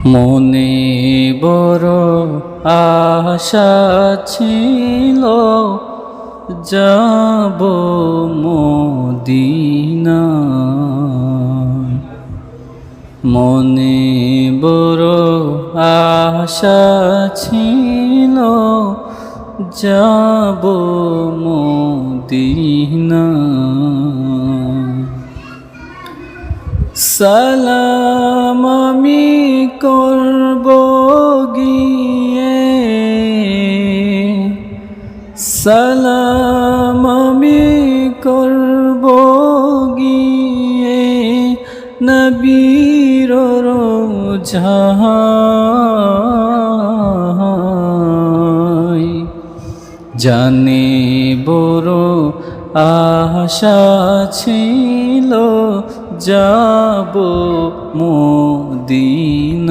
মনে বড় আশা ছিল যাব মদিনা মনে বড় আশা ছিল যাব মদিনা সালাম আমি করব গিয়ে। সালাম আমি করব গিয়ে। নবীর রোজাই জানে বড় আশা ছিল যাব মদিনায়।